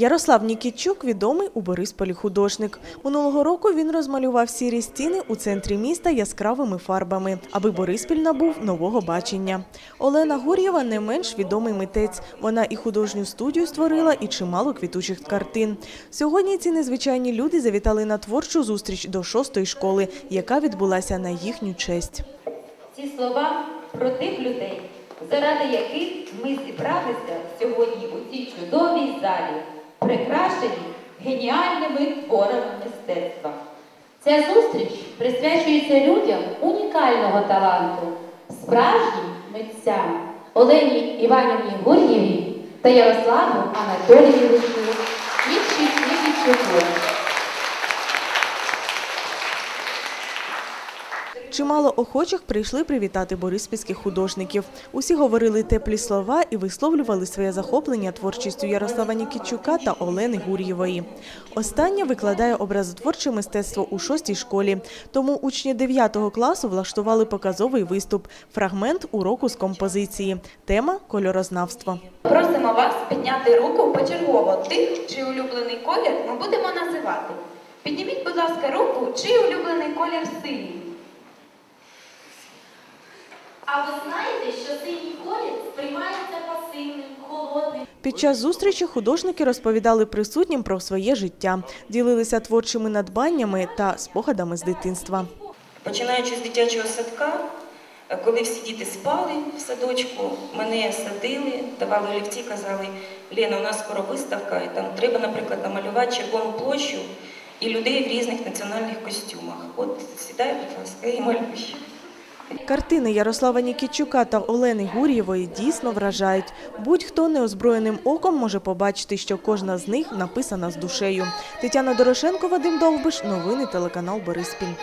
Ярослав Нікітчук відомий у Борисполі художник. Минулого року він розмалював сірі стіни у центрі міста яскравими фарбами, аби Бориспіль набув нового бачення. Олена Гур'єва не менш відомий митець. Вона і художню студію створила, і чимало квітучих картин. Сьогодні ці незвичайні люди завітали на творчу зустріч до шостої школи, яка відбулася на їхню честь. Ці слова про тих людей, заради яких ми зібралися сьогодні у цій чудовій залі, прикрашені геніальними творами мистецтва. Ця зустріч присвячується людям унікального таланту, справжнім митцям Олені Іванівні Гур'євій та Ярославу Анатолійовичу Нікітчуку. Чимало охочих прийшли привітати бориспільських художників. Усі говорили теплі слова і висловлювали своє захоплення творчістю Ярослава Нікітчука та Олени Гур'євої. Остання викладає образотворче мистецтво у шостій школі. Тому учні 9 класу влаштували показовий виступ – фрагмент уроку з композиції. Тема – кольорознавство. Просимо вас підняти руку почергово тих, чий улюблений колір ми будемо називати. Підніміть, будь ласка, руку, чий улюблений колір синій. А ви знаєте, що синій колір сприймається пасивним, холодним. Під час зустрічі художники розповідали присутнім про своє життя, ділилися творчими надбаннями та спогадами з дитинства. Починаючи з дитячого садка, коли всі діти спали в садочку, мене садили, давали олівці, казали, Лена, у нас скоро виставка, і там треба, наприклад, намалювати червону площу і людей в різних національних костюмах. От сідай, будь ласка, і малюй. Картини Ярослава Нікітчука та Олени Гур'євої дійсно вражають. Будь-хто неозброєним оком може побачити, що кожна з них написана з душею. Тетяна Дорошенко, Вадим Довбиш. Новини телеканал Бориспіль.